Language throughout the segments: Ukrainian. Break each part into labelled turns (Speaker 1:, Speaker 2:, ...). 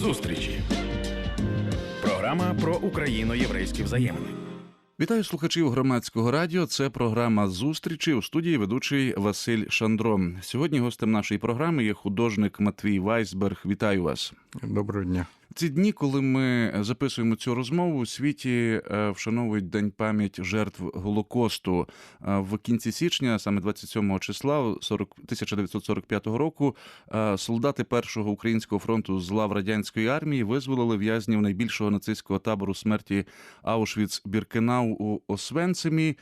Speaker 1: Зустрічі. Програма про україно-єврейські взаємини.
Speaker 2: Вітаю слухачів громадського радіо. Це програма зустрічі у студії ведучий Василь Шандро. Сьогодні гостем нашої програми є художник Матвій Вайсберг. Вітаю вас.
Speaker 3: Доброго дня.
Speaker 2: Ці дні, коли ми записуємо цю розмову, у світі е, вшановують День пам'ять жертв Голокосту. Е, В кінці січня, саме 27 числа 40 1945 року, е, солдати першого українського фронту з лав радянської армії визволили в'язнів найбільшого нацистського табору смерті Аушвіц-Біркенау у Освенцимі.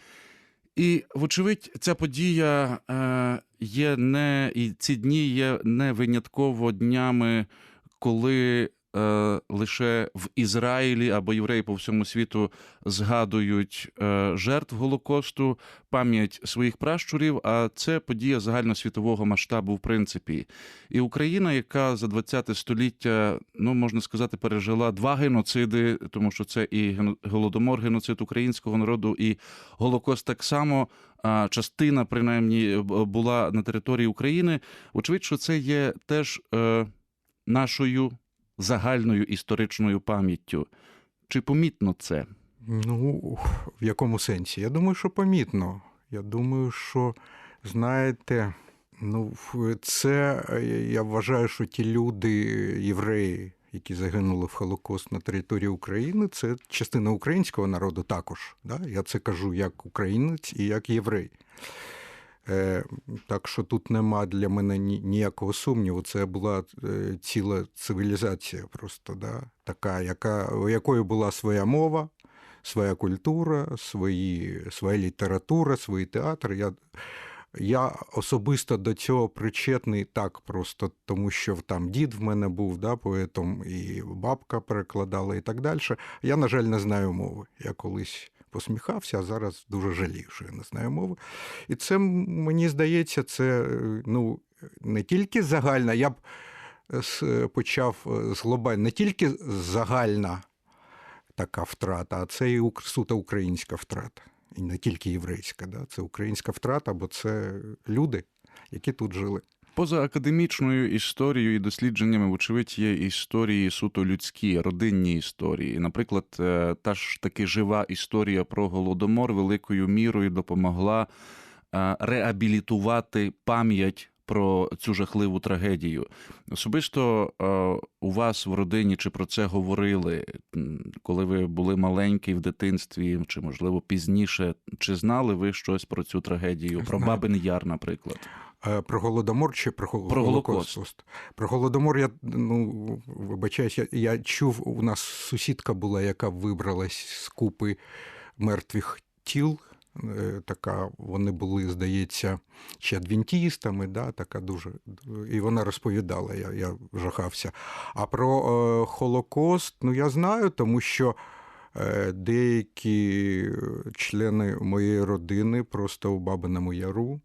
Speaker 2: І, вочевидь, ця подія е, є не і ці дні є не винятково днями, коли е, лише в Ізраїлі або євреї по всьому світу згадують е, жертв Голокосту, пам'ять своїх пращурів. А це подія загальносвітового масштабу, в принципі. І Україна, яка за 20 століття, ну можна сказати, пережила два геноциди, тому що це і голодомор, геноцид українського народу, і Голокост так само. Частина, принаймні, була на території України. Очевидь, що це є теж е, нашою загальною історичною пам'яттю. Чи помітно це?
Speaker 3: Ну, в якому сенсі? Я думаю, що помітно. Я думаю, що, знаєте, ну, це е, я вважаю, що ті люди, євреї, які загинули в Холокост на території України, це частина українського народу також. Да? Я це кажу як українець і як єврей. Е, Так що тут нема для мене ніякого сумніву. Це була е, ціла цивілізація, просто да? така, яка, у якої була своя мова, своя культура, свої, своя література, свої театри. Я, я особисто до цього причетний так просто, тому що там дід в мене був да, поетом, і бабка перекладала і так далі. Я, на жаль, не знаю мови. Я колись посміхався, а зараз дуже жалію, що я не знаю мови. І це, мені здається, це е, ну, не тільки загальна, я б е, почав е, з глобально, не тільки загальна така втрата, а це і суто українська втрата. І не тільки єврейська, да? це українська втрата, бо це люди, які тут жили.
Speaker 2: Поза академічною історією і дослідженнями, вочевидь, є історії суто людські, родинні історії. Наприклад, е, та ж таки жива історія про голодомор великою мірою допомогла е, реабілітувати пам'ять. Про цю жахливу трагедію. Особисто е, у вас в родині чи про це говорили, коли ви були маленькі в дитинстві, чи можливо пізніше, чи знали ви щось про цю трагедію? Про Бабин Яр, наприклад?
Speaker 3: Е, Про голодомор чи про,
Speaker 2: Про Голокост.
Speaker 3: Голокост? Про голодомор я ну вибачаюсь, я, я чув, у нас сусідка була, яка вибралась з купи мертвих тіл. Е, Така вони були, здається, чи адвентістами, да, така дуже. І вона розповідала, я, я жахався. А про е, Холокост, ну я знаю, тому що е, деякі члени моєї родини просто у Бабиному Яру.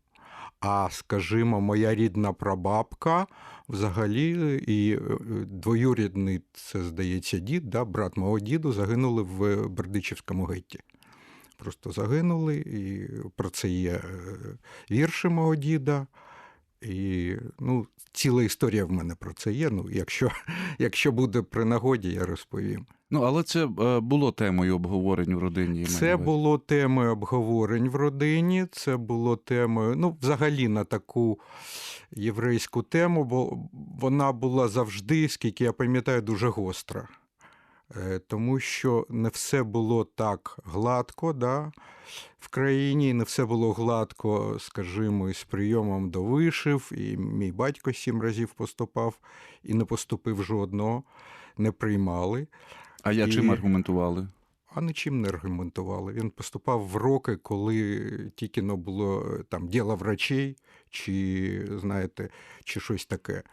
Speaker 3: А скажімо, моя рідна прабабка взагалі і е, двоюрідний, це здається, дід, да, брат мого діду, загинули в Бердичівському гетті. Просто загинули, і про це є е, вірші мого діда. І ну, ціла історія в мене про це є. Ну, якщо, якщо буде при нагоді, я розповім.
Speaker 2: Ну, але це е, було темою обговорень в родині.
Speaker 3: Це було темою обговорень в родині, це було темою, ну, взагалі на таку єврейську тему, бо вона була завжди, скільки я пам'ятаю, дуже гостра. Е, Тому що не все було так гладко да, в країні, не все було гладко, скажімо, із прийомом до вишив. І мій батько сім разів поступав і не поступив жодного, не приймали.
Speaker 2: А я
Speaker 3: і-
Speaker 2: чим аргументували?
Speaker 3: А нічим не аргументували. Він поступав в роки, коли тільки но було е, там діло врачей, чи знаєте, чи щось таке.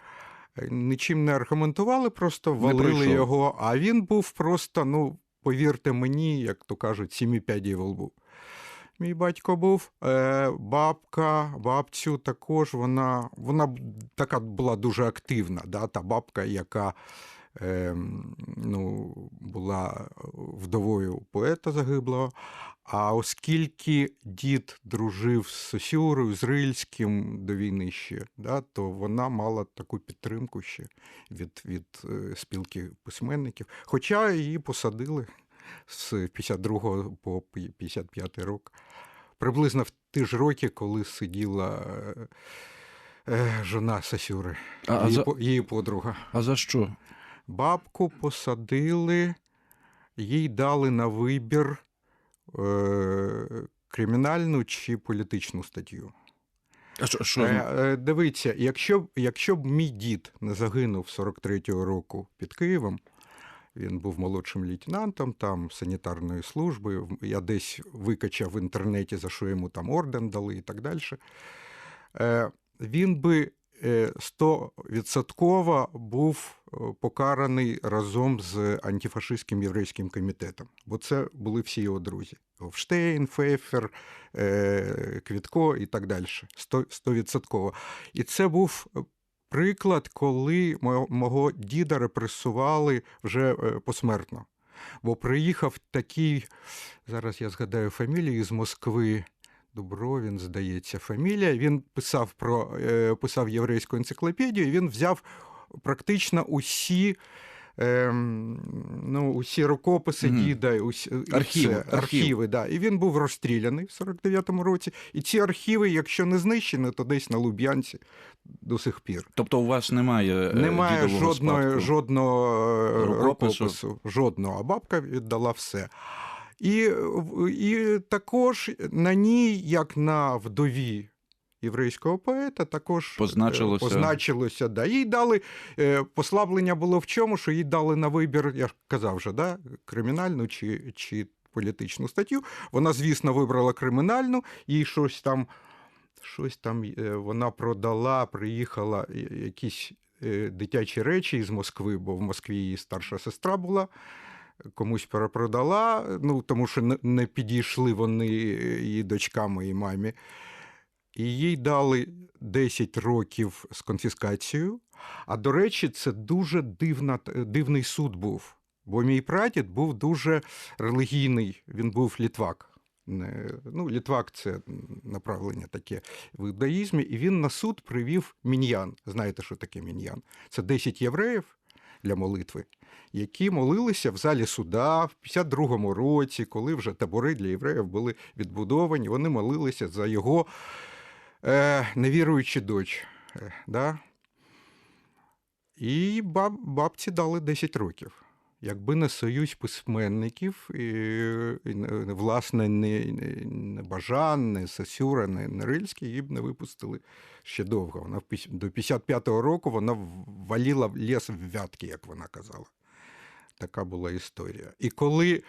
Speaker 3: Е, Нічим не аргументували, просто валили його. А він був просто, ну, повірте мені, як то кажуть, сімі п'ядів лбу. Мій батько був, е, бабка, бабцю також вона, вона така була дуже активна, да, та бабка, яка ну, була вдовою поета загиблого. А оскільки дід дружив з Сосюрою, з Рильським до війни ще, да, то вона мала таку підтримку ще від, від е, спілки письменників. Хоча її посадили з 52 по 55 рок. Приблизно в ті ж роки, коли сиділа е, е, жона Сосюри,
Speaker 2: а
Speaker 3: її,
Speaker 2: за,
Speaker 3: її подруга.
Speaker 2: а за що?
Speaker 3: Бабку посадили, їй дали на вибір е, кримінальну чи політичну статтю.
Speaker 2: А що, що?
Speaker 3: Е, е, дивіться, якщо, б- якщо б мій дід не загинув 43-го року під Києвом, він був молодшим лейтенантом там санітарної служби. Я десь викачав в інтернеті, за що йому там орден дали і так далі. Е, Він би стовідсотково був е, покараний разом з антифашистським єврейським комітетом, бо це були всі його друзі: Гофштейн, Фефер, е, Квітко і так далі. Стовідсотково. І це був приклад, коли мо- мого діда репресували вже е, посмертно. Бо приїхав такий, зараз я згадаю фамілію з Москви. Дубровін, здається, фамілія. Він писав про е, писав єврейську енциклопедію. і Він взяв практично усі. Ем, ну, усі рукописи
Speaker 2: Мгм.
Speaker 3: діда, усі,
Speaker 2: Архіви,
Speaker 3: все,
Speaker 2: архів.
Speaker 3: архіви, да. І він був розстріляний в 49-му році. І ці архіви, якщо не знищені, то десь на Луб'янці до сих пір.
Speaker 2: Тобто у вас немає, е,
Speaker 3: Немає жодної, жодного е,
Speaker 2: Рукопису.
Speaker 3: рукопису, жодного, а бабка віддала все. І, і також на ній, як на вдові єврейського поета, також е,
Speaker 2: Позначилося.
Speaker 3: позначилося да. Їй дали е, послаблення було в чому, що їй дали на вибір, я ж казав вже, да, кримінальну чи, чи політичну статтю. Вона, звісно, вибрала кримінальну, їй щось там. Щось там е, вона продала, приїхала е, якісь е, дитячі речі із Москви, бо в Москві її старша сестра була. Комусь перепродала, ну тому що не- підійшли вони її дочкам і мамі. І їй дали 10 років з конфіскацією. А до речі, це дуже дивна, дивний суд був. Бо мій прадід був дуже релігійний, він був літвак. Ну, літвак це направлення таке в іудаїзмі, і він на суд привів міньян. Знаєте, що таке міньян? Це 10 євреїв для молитви, які молилися в залі суда в 52-му році, коли вже табори для євреїв були відбудовані. Вони молилися за його е, невіруючу доч. Е, да? І баб, бабці дали 10 років. Якби не союз письменників, і, і власне, не, не, Бажан, не Сосюра, не, не Рильський, її б не випустили ще довго. Вона в до 55-го року вона валіла ліс в вятки, як вона казала. Така була історія. І коли,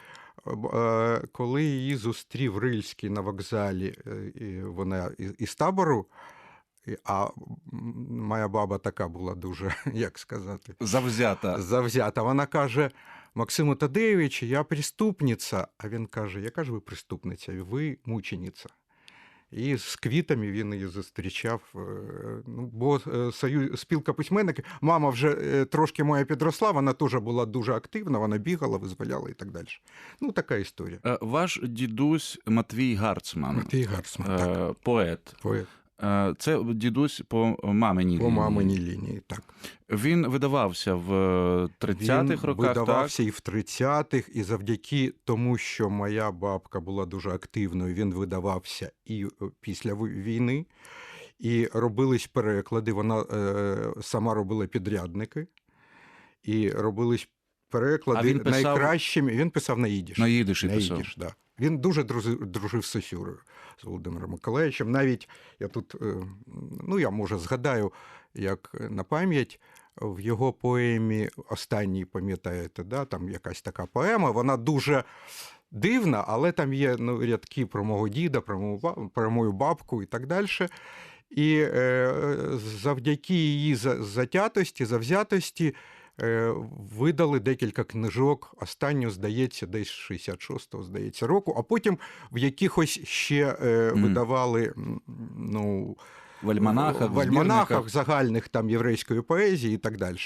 Speaker 3: е, коли її зустрів Рильський на вокзалі, е, вона із, табору, а моя баба така була дуже, як сказати,
Speaker 2: Завзята.
Speaker 3: завзята. Вона каже: Максиму Тадеєвич, я преступниця. А він каже: Яка ж ви преступниця? Ви мучениця. І з квітами він її зустрічав. е, Ну, бо е, союз, спілка письменників, мама вже е, трошки моя підросла, вона теж була дуже активна, вона бігала, визволяла і так далі. Ну, така історія.
Speaker 2: Ваш дідусь Матвій Гарцман,
Speaker 3: Матвій Гарцман, так.
Speaker 2: поет.
Speaker 3: Поет.
Speaker 2: Е, Це дідусь по маминій
Speaker 3: По
Speaker 2: лінії.
Speaker 3: маминій лінії, так.
Speaker 2: Він видавався в 30-х
Speaker 3: Він
Speaker 2: роках,
Speaker 3: видавався і в 30-х, і завдяки тому, що моя бабка була дуже активною, він видавався і е, після війни. І робились переклади. Вона е, сама робила підрядники, і робились переклади
Speaker 2: А він писав-
Speaker 3: найкращими. Він писав на
Speaker 2: так? На їдиші
Speaker 3: На
Speaker 2: писав.
Speaker 3: да. Він дуже дружив, з Сосюрою, з Володимиром Миколаївичем. Навіть я тут, е, ну я може згадаю, як на пам'ять. В його поемі останній, пам'ятаєте, да, там якась така поема, вона дуже дивна, але там є ну, рядки про мого діда, про мою, про мою бабку і так далі. І е, завдяки її затятості, завзятості видали декілька книжок. Останню, здається, десь 66-го, здається, року, а потім в якихось ще е, видавали ну,
Speaker 2: в альманахах,
Speaker 3: в альманахах загальних там єврейської поезії і так далі.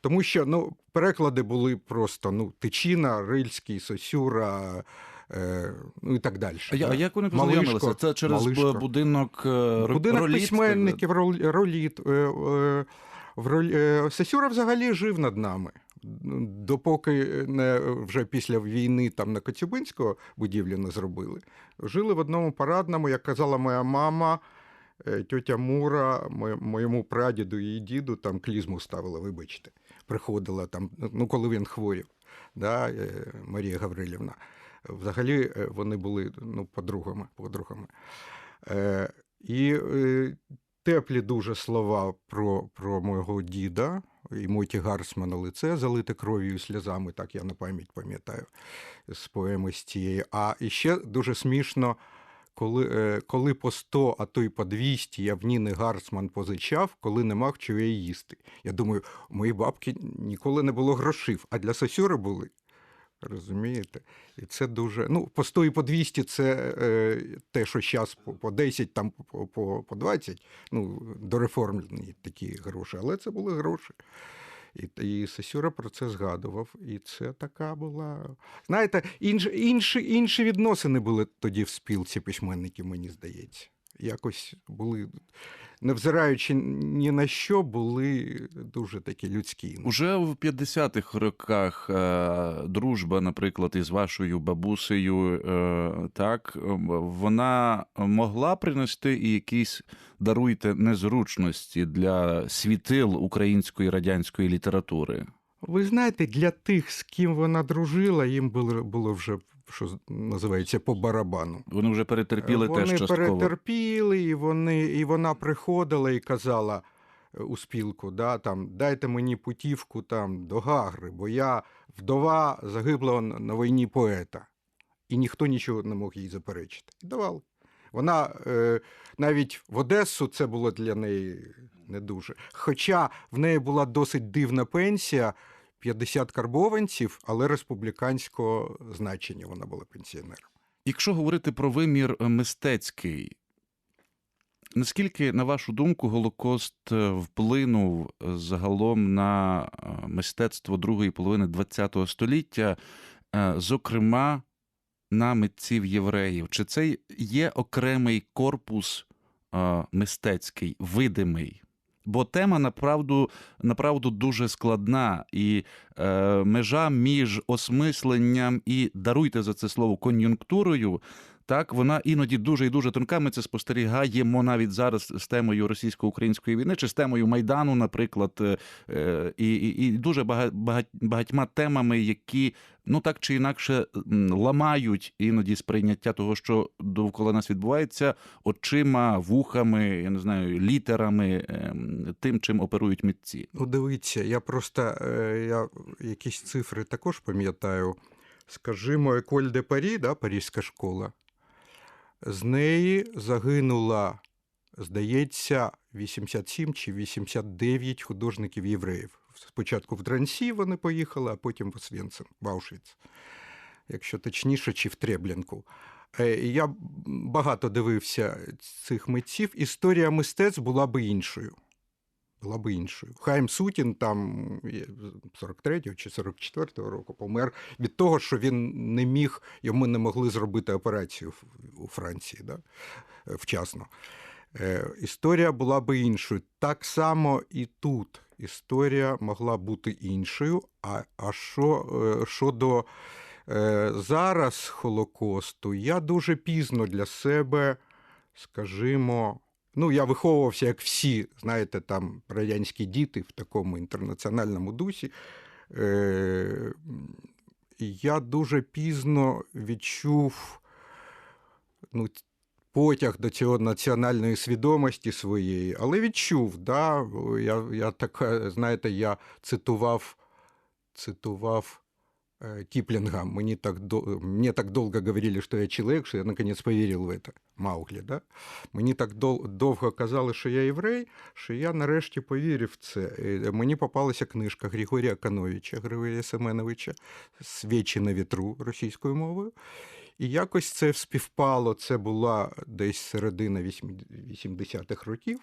Speaker 3: Тому що ну, переклади були просто ну, Тичина, Рильський, Сосюра. е, Ну і так далі.
Speaker 2: А, а як вони познайомилися? Це через
Speaker 3: Малишко.
Speaker 2: будинок е,
Speaker 3: Будинок
Speaker 2: Роліт?
Speaker 3: письменників Рол- Роліт. Е, е, в Роль- е, Сосюра взагалі жив над нами. Допоки не вже після війни там на Коцюбинського будівлю не зробили. Жили в одному парадному, як казала моя мама, е, тьотя Мура, моєму прадіду і діду там клізму ставила, вибачте. Приходила там, ну коли він хворів, да, е, Марія Гаврилівна. Взагалі е, вони були ну, подругами. подругами. Е, і е, теплі дуже слова про, про мого діда і Моті Гарсмана лице залите кров'ю і сльозами, так я на пам'ять пам'ятаю з поеми з тієї. А іще дуже смішно, коли, е, коли по 100, а то й по 200 я в Ніни Гарсман позичав, коли не мав чого їсти. Я думаю, у моїй бабки ніколи не було грошив, а для сосюри були. Розумієте? І це дуже. Ну, по 100 і по 200 це е, те, що зараз по, по 10, там по, по, по 20, ну, дореформлені такі гроші, але це були гроші. І, і Сосюра про це згадував. І це така була. Знаєте, інш, інші, інші відносини були тоді в спілці письменників, мені здається. Якось були, невзираючи ні на що, були дуже такі людські.
Speaker 2: Уже в 50-х роках е, дружба, наприклад, із вашою бабусею, е, так, вона могла принести і якісь, даруйте, незручності для світил української радянської літератури.
Speaker 3: Ви знаєте, для тих, з ким вона дружила, їм було, було вже, що називається, по барабану.
Speaker 2: Вони вже перетерпіли
Speaker 3: вони
Speaker 2: теж частково.
Speaker 3: перетерпіли, і, вони, і вона приходила і казала е, у спілку, да, там, дайте мені путівку там, до Гагри, бо я вдова загиблого на на війні поета. І ніхто нічого не мог їй заперечити. І давали. Вона е, навіть в Одесу це було для неї не дуже. Хоча в неї була досить дивна пенсія 50 карбованців, але республіканського значення вона була пенсіонером.
Speaker 2: Якщо говорити про вимір е, мистецький, наскільки, на вашу думку, Голокост е, вплинув е, загалом на мистецтво другої половини ХХ століття, зокрема на митців євреїв? Чи це є окремий корпус мистецький, видимий? Бо тема направду, направду дуже складна, і е, межа між осмисленням і даруйте за це слово кон'юнктурою. Так, вона іноді дуже і дуже тонка. Ми це спостерігаємо навіть зараз з темою російсько-української війни, чи з темою Майдану, наприклад, е, е, і, і, і дуже бага- бага- багатьма темами, які ну так чи інакше ламають іноді сприйняття того, що довкола нас відбувається, очима, вухами, я не знаю, літерами, ем, тим, чим оперують митці.
Speaker 3: Ну, дивіться, я просто е, я якісь цифри також пам'ятаю. Скажімо, Еколь де Парі, да, Паризька школа. З неї загинула, здається, 87 чи 89 художників євреїв. Спочатку в Дрансі вони поїхали, а потім в Освенцим, в Аушвіц. Якщо точніше, чи в Треблянку. Е, Я багато дивився цих митців. Історія мистецтв була би іншою була б іншою. Хайм Сутін там 43-го чи 44-го року помер від того, що він не міг, йому не могли зробити операцію у Франції да? е, вчасно. Е, Історія була би іншою. Так само і тут історія могла бути іншою. А, а що е, щодо зараз Холокосту, я дуже пізно для себе, скажімо, Ну, я виховувався, як всі, знаєте, там радянські діти в такому інтернаціональному дусі. Е, я дуже пізно відчув ну, потяг до цього національної свідомості своєї, але відчув, да, я, я так, знаєте, я цитував, цитував Киплинга. Мне так, до- мне так долго говорили, что я человек, что я наконец поверил в это. Мауглі, да? Мені так дол- довго казали, що я єврей, що я нарешті повірив в це. Е, Мені попалася книжка Григорія Кановича, Григорія Семеновича «Свічі на вітру російською мовою. І якось це співпало. Це була десь середина 80-х років.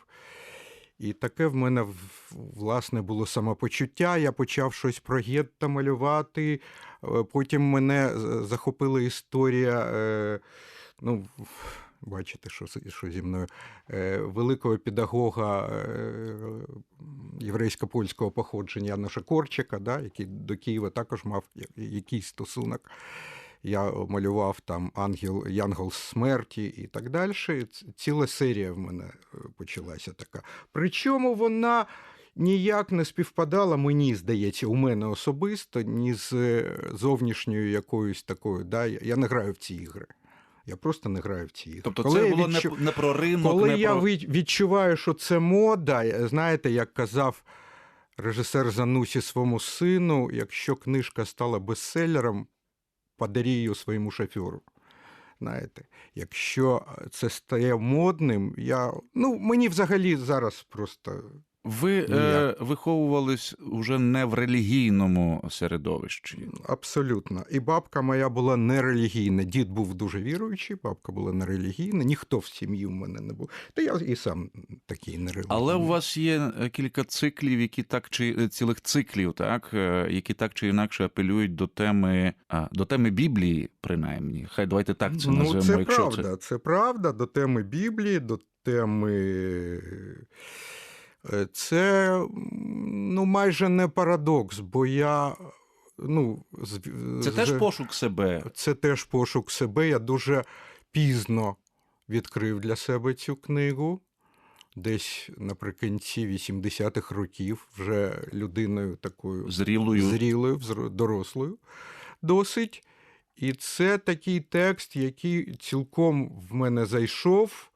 Speaker 3: І таке в мене власне було самопочуття. Я почав щось про гетто малювати. Е, Потім мене захопила історія. е, Ну, бачите, що, що зі мною е, великого педагога е, єврейсько-польського походження Яноша Корчика, да, який до Києва також мав якийсь стосунок. Я малював там ангел, Янгол смерті і так далі. Ціла серія в мене е, почалася така. Причому вона ніяк не співпадала, мені здається, у мене особисто, ні з е, зовнішньою якоюсь такою. Да? Я не граю в ці ігри. Я просто не граю в ці ігри.
Speaker 2: Тобто
Speaker 3: Коли
Speaker 2: це було
Speaker 3: відчу-
Speaker 2: не, про ринок,
Speaker 3: коли
Speaker 2: не
Speaker 3: я
Speaker 2: про...
Speaker 3: відчуваю, що це мода, знаєте, як казав режисер Занусі своєму сину, якщо книжка стала бестселером, подарі її своєму шоферу. Знаєте, якщо це стає модним, я ну мені взагалі зараз просто
Speaker 2: Ви е, виховувались уже не в релігійному середовищі.
Speaker 3: абсолютно. І бабка моя була нерелігійна. Дід був дуже віруючий, бабка була нерелігійна. Ніхто в сім'ї в мене не був. Та я і сам такий нерелігійний.
Speaker 2: Але у вас є е, кілька циклів, які так чи е, цілих циклів, так е, які так чи інакше апелюють до теми а, до теми Біблії, принаймні. Хай давайте так це
Speaker 3: ну,
Speaker 2: назвемо.
Speaker 3: це
Speaker 2: якщо
Speaker 3: правда, це... правда до теми Біблії, до теми. Е, Це ну, майже не парадокс, бо я. Ну, з-
Speaker 2: це, це теж пошук себе.
Speaker 3: це теж пошук себе. Я дуже пізно відкрив для себе цю книгу. Десь наприкінці 80-х років, вже людиною такою
Speaker 2: Зрілою.
Speaker 3: зрілою, дорослою досить. І це такий текст, який цілком в мене зайшов.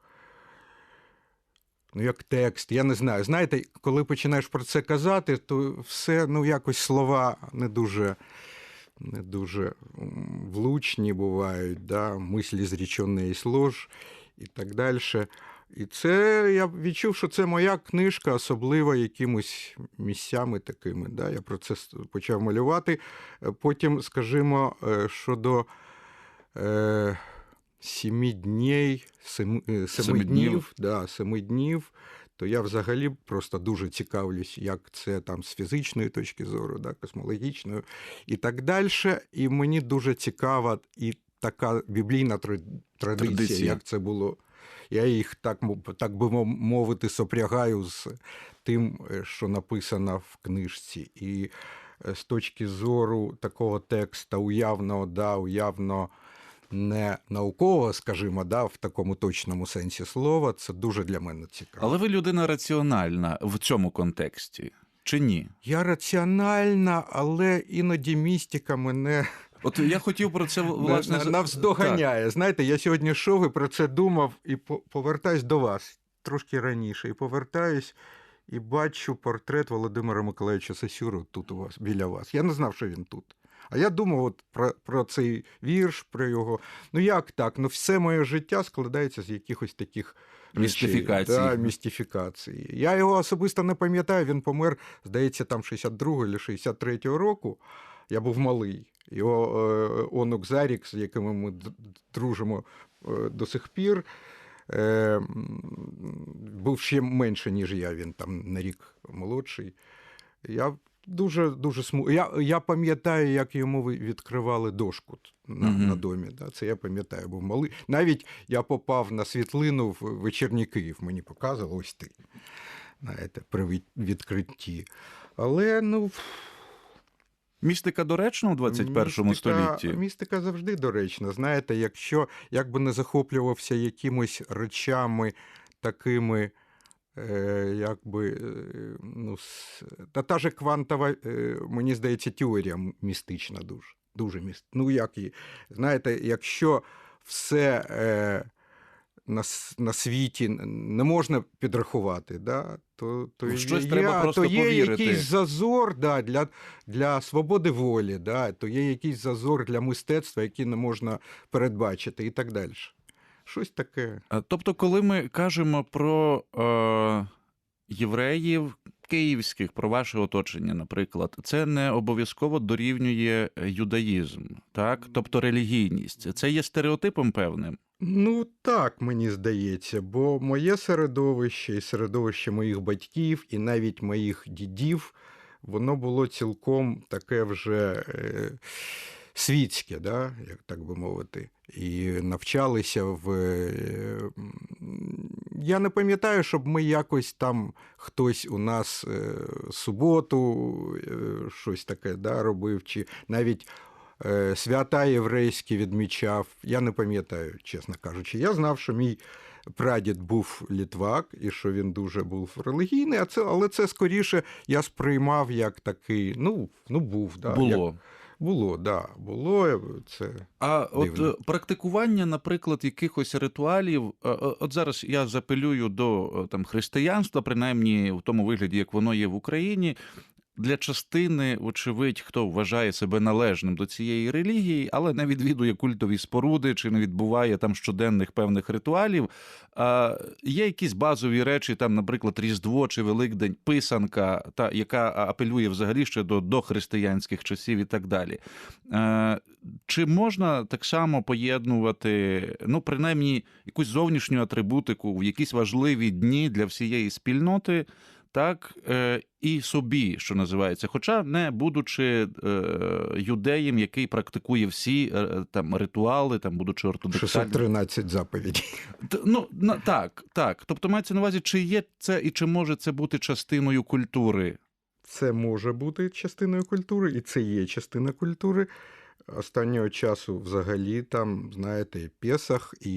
Speaker 3: Ну, як текст, я не знаю. Знаєте, коли починаєш про це казати, то все, ну, якось слова не дуже, не дуже влучні бувають, да? мислі зрічені із лож і так далі. І це я відчув, що це моя книжка, особливо якимось місцями такими. Да? Я про це почав малювати. Е, Потім, скажімо, е, щодо е, днів, семи, е, семи,
Speaker 2: Семи днів.
Speaker 3: днів, да, семи днів, то я взагалі просто дуже цікавлюсь, як це там з фізичної точки зору, да, космологічної і так далі. І мені дуже цікава і така біблійна традиція,
Speaker 2: Традиція.
Speaker 3: як це було. Я їх так, так би мовити, сопрягаю з тим, е, що написано в книжці. І е, з точки зору такого текста уявного, да, уявно не наукового, скажімо, да, в такому точному сенсі слова, це дуже для мене цікаво.
Speaker 2: Але ви людина раціональна в цьому контексті. Чи ні?
Speaker 3: Я раціональна, але іноді містика мене
Speaker 2: От я хотів про це власне
Speaker 3: на- навздоганяє. Знаєте, я сьогодні йшов і про це думав, і по- повертаюсь до вас трошки раніше. І повертаюсь, і бачу портрет Володимира Миколаївича Сосюру тут у вас, біля вас. Я не знав, що він тут. А я думав от про, про цей вірш, про його. Ну як так? Ну, все моє життя складається з якихось таких речей.
Speaker 2: Містифікацій.
Speaker 3: Да, містифікації. Я його особисто не пам'ятаю. Він помер, здається, там 62-го чи 63-го року. Я був малий. Його е, онук Зарік, з яким ми дружимо е, до сих пір, е, був ще менше, ніж я. Він там на рік молодший. Я дуже дуже сму... Я, я пам'ятаю, як йому відкривали дошку на,
Speaker 2: Мгм.
Speaker 3: на домі. Да? Це я пам'ятаю, був малий. Навіть я попав на світлину в вечірній Київ. Мені показували ось ти. Знаєте, при відкритті. Але ну.
Speaker 2: Містика доречна у 21
Speaker 3: Містика-
Speaker 2: столітті.
Speaker 3: Містика завжди доречна. Знаєте, якщо як би не захоплювався якимось речами такими, якби, е, ну, та та же квантова, е, мені здається, теорія містична дуже. Дуже міст... Ну, як її. Знаєте, якщо все е, на, на світі не можна підрахувати, да, то, то,
Speaker 2: В щось
Speaker 3: є,
Speaker 2: треба просто
Speaker 3: то є
Speaker 2: повірити.
Speaker 3: якийсь зазор да, для, для свободи волі, да, то є якийсь зазор для мистецтва, який не можна передбачити, і так далі. Щось таке.
Speaker 2: Тобто, коли ми кажемо про е, євреїв, київських, про ваше оточення, наприклад, це не обов'язково дорівнює юдаїзм, так? Тобто релігійність. Це є стереотипом певним.
Speaker 3: Ну так, мені здається, бо моє середовище і середовище моїх батьків, і навіть моїх дідів, воно було цілком таке вже е, світське, да, як так би мовити. І навчалися в. е, Я не пам'ятаю, щоб ми якось там хтось у нас е, суботу е, щось таке да, робив, чи навіть свята єврейські відмічав. Я не пам'ятаю, чесно кажучи. Я знав, що мій прадід був літвак і що він дуже був релігійний, а це, але це скоріше я сприймав як такий, ну, ну був. Да,
Speaker 2: Було.
Speaker 3: Як, було, да, було. Це
Speaker 2: А
Speaker 3: Дивно.
Speaker 2: от практикування, наприклад, якихось ритуалів, е, е, от зараз я запелюю до е, там християнства, принаймні в тому вигляді, як воно є в Україні. Для частини, вочевидь, хто вважає себе належним до цієї релігії, але не відвідує культові споруди чи не відбуває там щоденних певних ритуалів. А, є якісь базові речі, там, наприклад, Різдво чи Великдень, писанка, та яка апелює взагалі ще до дохристиянських часів і так далі. Е, чи можна так само поєднувати, ну, принаймні, якусь зовнішню атрибутику в якісь важливі дні для всієї спільноти, так, е, і собі, що називається, хоча не будучи е, юдеєм, який практикує всі е, там ритуали, там, будучи ортодоксальним.
Speaker 3: 613 заповідей.
Speaker 2: Ну, на, так, так. Тобто мається на увазі, чи є це і чи може це бути частиною культури?
Speaker 3: Це може бути частиною культури, і це є частина культури. Останнього часу взагалі там, знаєте, Песах, і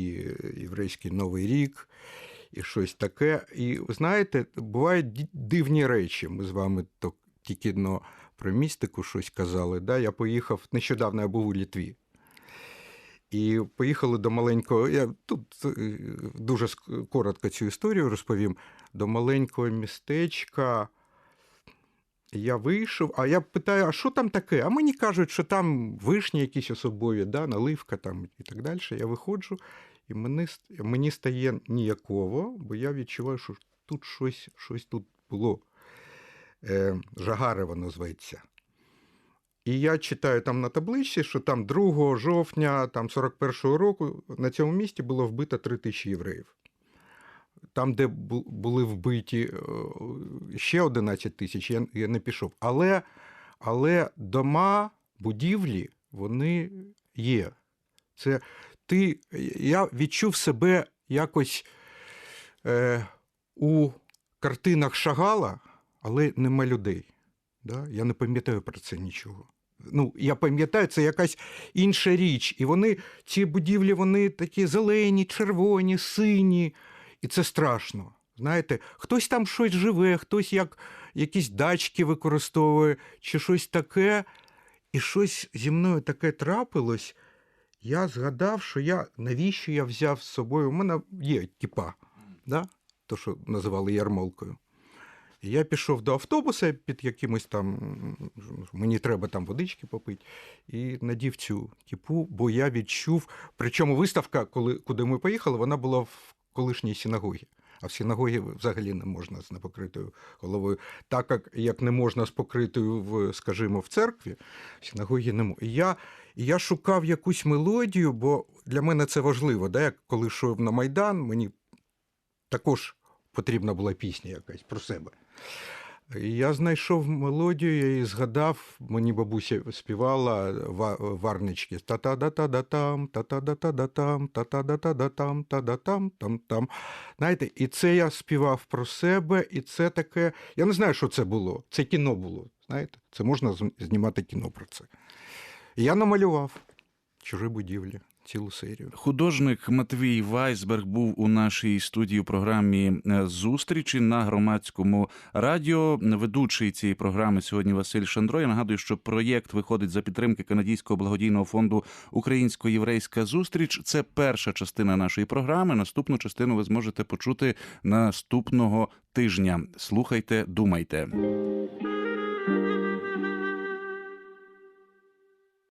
Speaker 3: єврейський Новий рік, і щось таке. І знаєте, бувають дивні речі. Ми з вами тільки но про містику щось казали. Да? Я поїхав нещодавно, я був у Літві. І поїхали до маленького. Я тут е, дуже коротко цю історію розповім. До маленького містечка. Я вийшов, а я питаю, а що там таке? А мені кажуть, що там вишні якісь особові, да, наливка там і так далі. Я виходжу, і мені, мені стає ніяково, бо я відчуваю, що тут щось, щось тут було. Е, Жагарево називається. І я читаю там на табличці, що там 2 жовтня там 41-го року на цьому місті було вбито 3 тисячі євреїв. Там, де були вбиті е, ще 11 тисяч, я, я не пішов. Але, але дома, будівлі, вони є. Це ти, я відчув себе якось е, у картинах Шагала, але нема людей. Да? Я не пам'ятаю про це нічого. Ну, я пам'ятаю, це якась інша річ. І вони, ці будівлі, вони такі зелені, червоні, сині. І це страшно. Знаєте, хтось там щось живе, хтось як якісь дачки використовує, чи щось таке. І щось зі мною таке трапилось. Я згадав, що я навіщо я взяв з собою. У мене є кіпа, да? то, що називали ярмолкою. Я пішов до автобуса під якимось там, мені треба там водички попити, і надів цю кіпу, бо я відчув. Причому виставка, коли, куди ми поїхали, вона була в колишній синагогі. А в синагогі взагалі не можна з непокритою головою. Так як, як не можна з покритою, в, скажімо, в церкві, в синагогі не можна. І я, і я шукав якусь мелодію, бо для мене це важливо. Да? Як коли йшов на Майдан, мені також потрібна була пісня якась про себе. І Я знайшов мелодію, я її згадав, мені бабуся співала варнички та та да та да там та та да та да там та та да та да там та да там там там. Знаєте, і це я співав про себе, і це таке. Я не знаю, що це було. Це кіно було. Знаєте, це можна знімати кіно про це. Я намалював чужі будівлі, цілу серію.
Speaker 2: Художник Матвій Вайсберг був у нашій студії у програмі е, зустрічі на громадському радіо. Ведучий цієї програми сьогодні Василь Шандро. Я нагадую, що проєкт виходить за підтримки канадського благодійного фонду Українсько-єврейська зустріч. Це перша частина нашої програми. Наступну частину ви зможете почути наступного тижня. Слухайте, думайте.